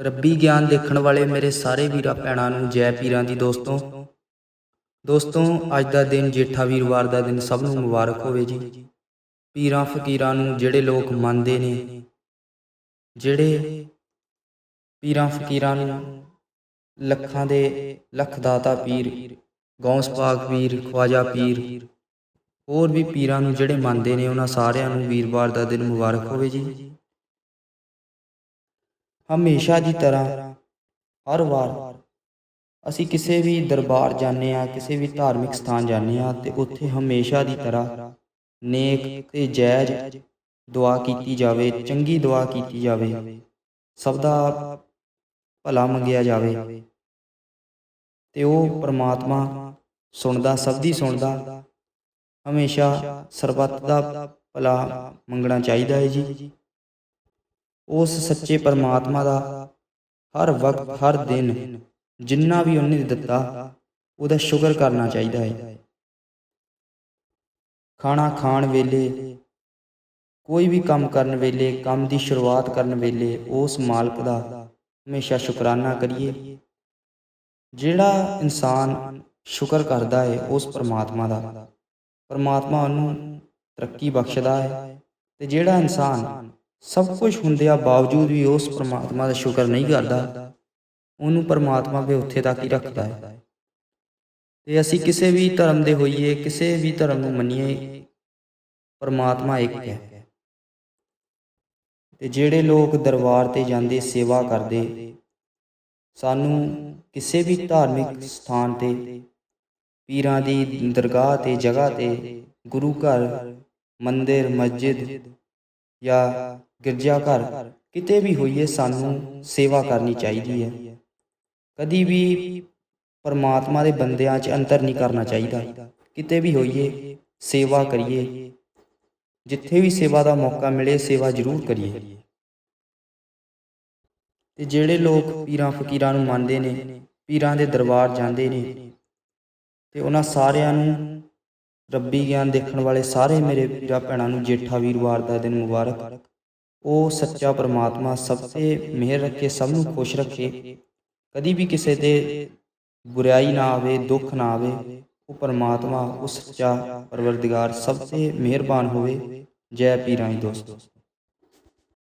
ਰੱਬੀ ਗਿਆਨ ਦੇਖਣ ਵਾਲੇ ਮੇਰੇ ਸਾਰੇ ਵੀਰਾਂ ਭੈਣਾਂ ਨੂੰ, ਜੈ ਪੀਰਾਂ ਦੀ ਦੋਸਤੋ। ਦੋਸਤੋ, ਅੱਜ ਦਾ ਦਿਨ ਜੇਠਾ ਵੀਰਵਾਰ ਦਾ ਦਿਨ ਸਭ ਨੂੰ ਮੁਬਾਰਕ ਹੋਵੇ ਜੀ। ਪੀਰਾਂ ਫਕੀਰਾਂ ਨੂੰ ਜਿਹੜੇ ਲੋਕ ਮੰਨਦੇ ਨੇ, ਜਿਹੜੇ ਪੀਰਾਂ ਫਕੀਰਾਂ ਨੂੰ ਲੱਖਾਂ ਦੇ ਲੱਖ ਦਾਤਾ ਪੀਰ, ਗੌਸ ਪਾਕ ਪੀਰ, ਖਵਾਜਾ ਪੀਰ, ਹੋਰ ਵੀ ਪੀਰਾਂ ਨੂੰ ਜਿਹੜੇ ਮੰਨਦੇ ਨੇ, ਉਹਨਾਂ ਸਾਰਿਆਂ ਨੂੰ ਵੀਰਵਾਰ ਦਾ ਦਿਨ ਮੁਬਾਰਕ ਹੋਵੇ ਜੀ। ਹਮੇਸ਼ਾ ਦੀ ਤਰ੍ਹਾਂ ਹਰ ਵਾਰ ਅਸੀਂ ਕਿਸੇ ਵੀ ਦਰਬਾਰ ਜਾਂਦੇ ਆ ਕਿਸੇ ਵੀ ਧਾਰਮਿਕ ਸਥਾਨ ਜਾਂਦੇ ਆ ਤੇ ਉੱਥੇ ਹਮੇਸ਼ਾ ਦੀ ਤਰ੍ਹਾਂ ਨੇਕ ਤੇ ਜਾਇਜ਼ ਦੁਆ ਕੀਤੀ ਜਾਵੇ, ਚੰਗੀ ਦੁਆ ਕੀਤੀ ਜਾਵੇ, ਸਭ ਦਾ ਭਲਾ ਮੰਗਿਆ ਜਾਵੇ ਤੇ ਉਹ ਪ੍ਰਮਾਤਮਾ ਸੁਣਦਾ, ਸਭ ਦੀ ਸੁਣਦਾ, ਹਮੇਸ਼ਾ ਸਰਬੱਤ ਦਾ ਭਲਾ ਮੰਗਣਾ ਚਾਹੀਦਾ ਹੈ ਜੀ। ਉਸ ਸੱਚੇ ਪਰਮਾਤਮਾ ਦਾ ਹਰ ਵਕਤ, ਹਰ ਦਿਨ ਜਿੰਨਾ ਵੀ ਉਹਨੇ ਦਿੱਤਾ, ਉਹਦਾ ਸ਼ੁਕਰ ਕਰਨਾ ਚਾਹੀਦਾ ਹੈ। ਖਾਣਾ ਖਾਣ ਵੇਲੇ, ਕੋਈ ਵੀ ਕੰਮ ਕਰਨ ਵੇਲੇ, ਕੰਮ ਦੀ ਸ਼ੁਰੂਆਤ ਕਰਨ ਵੇਲੇ ਉਸ ਮਾਲਕ ਦਾ ਹਮੇਸ਼ਾ ਸ਼ੁਕਰਾਨਾ ਕਰੀਏ। ਜਿਹੜਾ ਇਨਸਾਨ ਸ਼ੁਕਰ ਕਰਦਾ ਹੈ, ਉਸ ਪਰਮਾਤਮਾ ਦਾ। ਪਰਮਾਤਮਾ ਉਹਨੂੰ ਤਰੱਕੀ ਬਖਸ਼ਦਾ ਹੈ ਤੇ ਜਿਹੜਾ ਇਨਸਾਨ ਸਭ ਕੁਝ ਹੁੰਦਿਆਂ ਬਾਵਜੂਦ ਵੀ ਉਸ ਪਰਮਾਤਮਾ ਦਾ ਸ਼ੁਕਰ ਨਹੀਂ ਕਰਦਾ, ਉਹਨੂੰ ਪਰਮਾਤਮਾ ਵੀ ਉੱਥੇ ਤੱਕ ਹੀ ਰੱਖਦਾ ਹੈ। ਤੇ ਅਸੀਂ ਕਿਸੇ ਵੀ ਧਰਮ ਦੇ ਹੋਈਏ, ਕਿਸੇ ਵੀ ਧਰਮ ਨੂੰ ਮੰਨੀਏ, ਪਰਮਾਤਮਾ ਇੱਕ ਹੈ। ਤੇ ਜਿਹੜੇ ਲੋਕ ਦਰਬਾਰ ਤੇ ਜਾਂਦੇ, ਸੇਵਾ ਕਰਦੇ, ਸਾਨੂੰ ਕਿਸੇ ਵੀ ਧਾਰਮਿਕ ਸਥਾਨ ਤੇ, ਪੀਰਾਂ ਦੀ ਦਰਗਾਹ ਤੇ, ਜਗ੍ਹਾ ਤੇ, ਗੁਰੂ ਘਰ, ਮੰਦਿਰ, ਮਸਜਿਦ ਜਾਂ ਗਿਰਜਾ ਘਰ, ਕਿਤੇ ਵੀ ਹੋਈਏ ਸਾਨੂੰ ਸੇਵਾ ਕਰਨੀ ਚਾਹੀਦੀ ਹੈ। ਕਦੀ ਵੀ ਪਰਮਾਤਮਾ ਦੇ ਬੰਦਿਆਂ 'ਚ ਅੰਤਰ ਨਹੀਂ ਕਰਨਾ ਚਾਹੀਦਾ। ਕਿਤੇ ਵੀ ਹੋਈਏ, ਸੇਵਾ ਕਰੀਏ। ਜਿੱਥੇ ਵੀ ਸੇਵਾ ਦਾ ਮੌਕਾ ਮਿਲੇ, ਸੇਵਾ ਜ਼ਰੂਰ ਕਰੀਏ। ਤੇ ਜਿਹੜੇ ਲੋਕ ਪੀਰਾਂ ਫਕੀਰਾਂ ਨੂੰ ਮੰਨਦੇ ਨੇ, ਪੀਰਾਂ ਦੇ ਦਰਬਾਰ ਜਾਂਦੇ ਨੇ, ਤੇ ਉਹਨਾਂ ਸਾਰਿਆਂ ਨੂੰ ਰੱਬੀ ਗਿਆਨ ਦੇਖਣ ਵਾਲੇ ਸਾਰੇ ਮੇਰੇ ਵੀਰਾਂ ਭੈਣਾਂ ਨੂੰ ਜੇਠਾ ਵੀਰਵਾਰ ਦਾ ਦਿਨ ਮੁਬਾਰਕ। ਉਹ ਸੱਚਾ ਪਰਮਾਤਮਾ ਸਭ ਤੇ ਮਿਹਰ ਰੱਖੇ ਸਭ ਨੂੰ ਖੁਸ਼ ਰੱਖੇ। ਕਦੀ ਵੀ ਕਿਸੇ ਦੇ ਬੁਰਾਈ ਨਾ ਆਵੇ, ਦੁੱਖ ਨਾ ਆਵੇ, ਉਹ ਪਰਮਾਤਮਾ, ਉਹ ਸੱਚਾ ਪਰਵਰਦਿਗਾਰ ਸਭ ਤੇ ਮਿਹਰਬਾਨ ਹੋਵੇ। ਜੈ ਪੀਰਾਂ ਦੀ ਦੋਸਤੋ।